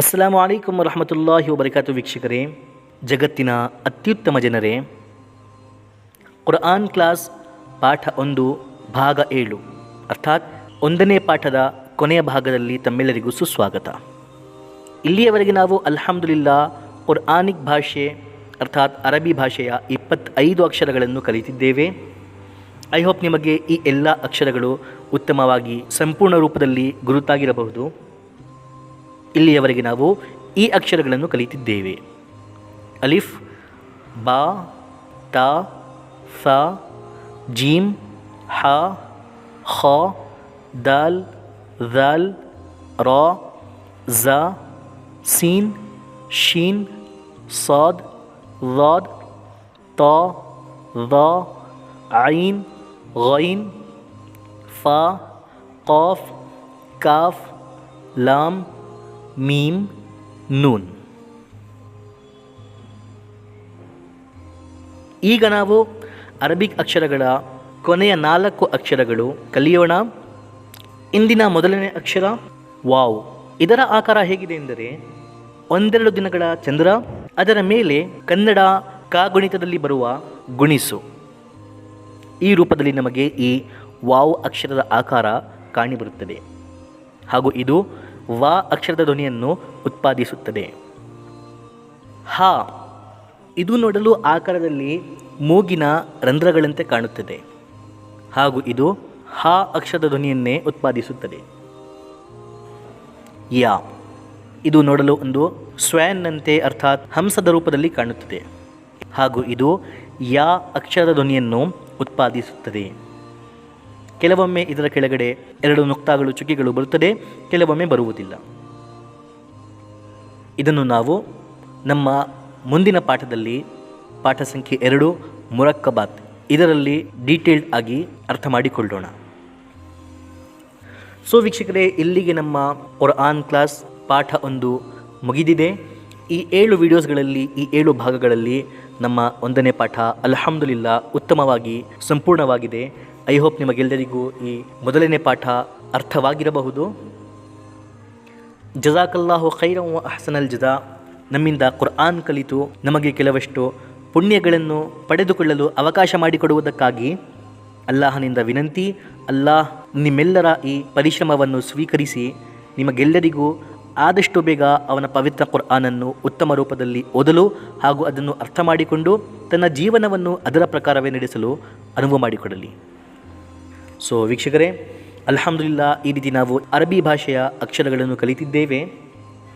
ಅಸ್ಸಲಾಮು ಅಲೈಕುಮ್ ವರಹಮತುಲ್ಲಾಹಿ ವಬರಕಾತು ವೀಕ್ಷಕರೇ, ಜಗತ್ತಿನ ಅತ್ಯುತ್ತಮ ಜನರೇ ಕುರ್ಆನ್ ಕ್ಲಾಸ್ ಪಾಠ ಒಂದು, ಭಾಗ ಏಳು, ಅರ್ಥಾತ್ ಒಂದನೇ ಪಾಠದ ಕೊನೆಯ ಭಾಗದಲ್ಲಿ ತಮ್ಮೆಲ್ಲರಿಗೂ ಸುಸ್ವಾಗತ. ಇಲ್ಲಿಯವರೆಗೆ ನಾವು ಅಲ್ಹಮ್ದುಲಿಲ್ಲಾ ಕುರ್ಆನಿಕ್ ಭಾಷೆ, ಅರ್ಥಾತ್ ಅರಬಿ ಭಾಷೆಯ ಇಪ್ಪತ್ತೈದು ಅಕ್ಷರಗಳನ್ನು ಕಲಿತಿದ್ದೇವೆ. ಐ ಹೋಪ್ ನಿಮಗೆ ಈ ಎಲ್ಲ ಅಕ್ಷರಗಳು ಉತ್ತಮವಾಗಿ ಸಂಪೂರ್ಣ ರೂಪದಲ್ಲಿ ಗುರುತಾಗಿರಬಹುದು. ಇಲ್ಲಿಯವರೆಗೆ ನಾವು ಈ ಅಕ್ಷರಗಳನ್ನು ಕಲಿತಿದ್ದೇವೆ ಅಲಿಫ್ ಬಾ ತಾ ಫ ಜೀಮ್ ಹ ಖ ದಾಲ್ ದಾಲ್ ರಾ ಝ ಸೀನ್ ಶೀನ್ ಸಾದ್ ಲಾದ್ ತಾ ವಾ ಐನ್ ಗೈನ್ ಫಾ ಕಾಫ್ ಕಾಫ್ ಲಾಮ್ ಮೀಮ್ ನೂನ್ ಈಗ ನಾವು ಅರಬಿಕ್ ಅಕ್ಷರಗಳ ಕೊನೆಯ ನಾಲ್ಕು ಅಕ್ಷರಗಳು ಕಲಿಯೋಣ. ಇಂದಿನ ಮೊದಲನೇ ಅಕ್ಷರ ವಾವ್. ಇದರ ಆಕಾರ ಹೇಗಿದೆ ಎಂದರೆ ಒಂದೆರಡು ದಿನಗಳ ಚಂದ್ರ, ಅದರ ಮೇಲೆ ಕನ್ನಡ ಕಾಗುಣಿತದಲ್ಲಿ ಬರುವ ಗುಣಿಸು. ಈ ರೂಪದಲ್ಲಿ ನಮಗೆ ಈ ವಾವ್ ಅಕ್ಷರದ ಆಕಾರ ಕಾಣಿಬರುತ್ತದೆ ಹಾಗೂ ಇದು ವಾ ಅಕ್ಷರದ ಧ್ವನಿಯನ್ನು ಉತ್ಪಾದಿಸುತ್ತದೆ. ಹ, ಇದು ನೋಡಲು ಆಕಾರದಲ್ಲಿ ಮೂಗಿನ ರಂಧ್ರಗಳಂತೆ ಕಾಣುತ್ತದೆ. ಹಾಗೂ ಇದು ಹ ಅಕ್ಷರದ ಧ್ವನಿಯನ್ನೇ ಉತ್ಪಾದಿಸುತ್ತದೆ. ಯಾ, ಇದು ನೋಡಲು ಒಂದು ಸ್ವ್ಯಾನ್ನಂತೆ ಅರ್ಥಾತ್ ಹಂಸದ ರೂಪದಲ್ಲಿ ಕಾಣುತ್ತದೆ. ಹಾಗೂ ಇದು ಯಾ ಅಕ್ಷರದ ಧ್ವನಿಯನ್ನು ಉತ್ಪಾದಿಸುತ್ತದೆ. ಕೆಲವೊಮ್ಮೆ ಇದರ ಕೆಳಗಡೆ ಎರಡು ನುಕ್ತಾಗಳು, ಚುಕ್ಕಿಗಳು ಬರುತ್ತದೆ, ಕೆಲವೊಮ್ಮೆ ಬರುವುದಿಲ್ಲ. ಇದನ್ನು ನಾವು ನಮ್ಮ ಮುಂದಿನ ಪಾಠದಲ್ಲಿ, ಪಾಠ ಸಂಖ್ಯೆ ಎರಡು, ಮುರಕ್ಕಬಾತ್. ಇದರಲ್ಲಿ ಡೀಟೇಲ್ಡ್ ಆಗಿ ಅರ್ಥ ಮಾಡಿಕೊಳ್ಳೋಣ. ಸೊ ವೀಕ್ಷಕರೇ, ಇಲ್ಲಿಗೆ ನಮ್ಮ ಆನ್ ಕ್ಲಾಸ್ ಪಾಠ ಒಂದು ಮುಗಿದಿದೆ. ಈ ಏಳು ವಿಡಿಯೋಸ್ಗಳಲ್ಲಿ ಈ ಏಳು ಭಾಗಗಳಲ್ಲಿ ನಮ್ಮ ಒಂದನೇ ಪಾಠ ಅಲ್ಹಮ್ದುಲಿಲ್ಲ ಉತ್ತಮವಾಗಿ ಸಂಪೂರ್ಣವಾಗಿದೆ. ಐ ಹೋಪ್ ನಿಮಗೆಲ್ಲರಿಗೂ ಈ ಮೊದಲನೇ ಪಾಠ ಅರ್ಥವಾಗಿರಬಹುದು. ಜಜಾಕಲ್ಲಾಹು ಖೈರಂ ಅಹ್ಸನಲ್ ಜಜಾ. ನಮ್ಮಿಂದ ಕುರ್ಆನ್ ಕಲಿತು ನಮಗೆ ಕೆಲವಷ್ಟು ಪುಣ್ಯಗಳನ್ನು ಪಡೆದುಕೊಳ್ಳಲು ಅವಕಾಶ ಮಾಡಿಕೊಡುವುದಕ್ಕಾಗಿ ಅಲ್ಲಾಹನಿಂದ ವಿನಂತಿ, ಅಲ್ಲಾಹ್ ನಿಮ್ಮೆಲ್ಲರ ಈ ಪರಿಶ್ರಮವನ್ನು ಸ್ವೀಕರಿಸಿ ನಿಮಗೆಲ್ಲರಿಗೂ ಆದಷ್ಟು ಬೇಗ ಅವನ ಪವಿತ್ರ ಕುರ್ಆನನ್ನು ಉತ್ತಮ ರೂಪದಲ್ಲಿ ಓದಲು ಹಾಗೂ ಅದನ್ನು ಅರ್ಥ ಮಾಡಿಕೊಂಡು ತನ್ನ ಜೀವನವನ್ನು ಅದರ ಪ್ರಕಾರವೇ ನಡೆಸಲು ಅನುವು ಮಾಡಿಕೊಡಲಿ. ಸೊ ವೀಕ್ಷಕರೇ, ಅಲ್ಹಮ್ದುಲಿಲ್ಲಾ, ಈ ರೀತಿ ನಾವು ಅರಬಿ ಭಾಷೆಯ ಅಕ್ಷರಗಳನ್ನು ಕಲಿತಿದ್ದೇವೆ.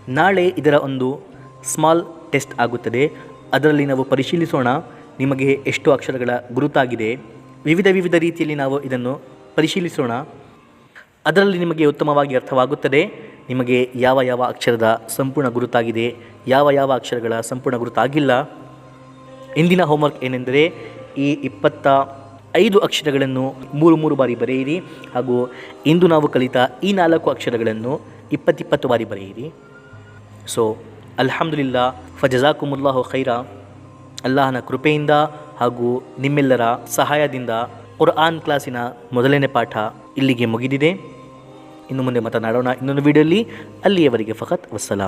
ನಾಳೆ ಇದರ ಒಂದು ಸ್ಮಾಲ್ ಟೆಸ್ಟ್ ಆಗುತ್ತದೆ. ಅದರಲ್ಲಿ ನಾವು ಪರಿಶೀಲಿಸೋಣ. ನಿಮಗೆ ಎಷ್ಟು ಅಕ್ಷರಗಳ ಗುರುತಾಗಿದೆ. ವಿವಿಧ ವಿವಿಧ ರೀತಿಯಲ್ಲಿ ನಾವು ಇದನ್ನು ಪರಿಶೀಲಿಸೋಣ. ಅದರಲ್ಲಿ ನಿಮಗೆ ಉತ್ತಮವಾಗಿ ಅರ್ಥವಾಗುತ್ತದೆ. ನಿಮಗೆ ಯಾವ ಯಾವ ಅಕ್ಷರದ ಸಂಪೂರ್ಣ ಗುರುತಾಗಿದೆ. ಯಾವ ಯಾವ ಅಕ್ಷರಗಳ ಸಂಪೂರ್ಣ ಗುರುತಾಗಿಲ್ಲ. ಇಂದಿನ ಹೋಮ್ವರ್ಕ್ ಏನೆಂದರೆ ಈ ಇಪ್ಪತ್ತ ಐದು ಅಕ್ಷರಗಳನ್ನು ಮೂರು ಮೂರು ಬಾರಿ ಬರೆಯಿರಿ ಹಾಗೂ ಇಂದು ನಾವು ಕಲಿತ ಈ ನಾಲ್ಕು ಅಕ್ಷರಗಳನ್ನು ಇಪ್ಪತ್ತಿಪ್ಪತ್ತು ಬಾರಿ ಬರೆಯಿರಿ. ಸೊ ಅಲ್ಹಮ್ದುಲಿಲ್ಲಾ, ಫಜಜಾಕುಮುಲ್ಲಾಹು ಖೈರಾ. ಅಲ್ಲಾಹನ ಕೃಪೆಯಿಂದ ಹಾಗೂ ನಿಮ್ಮೆಲ್ಲರ ಸಹಾಯದಿಂದ ಕುರ್ಆನ್ ಕ್ಲಾಸಿನ ಮೊದಲನೇ ಪಾಠ ಇಲ್ಲಿಗೆ ಮುಗಿದಿದೆ. ಇನ್ನು ಮುಂದೆ ಮಾತನಾಡೋಣ ಇನ್ನೊಂದು ವಿಡಿಯೋಲಿ ಅಲ್ಲಿಯವರೆಗೆ ಫಕತ್, ವಸ್ಸಲಾಂ.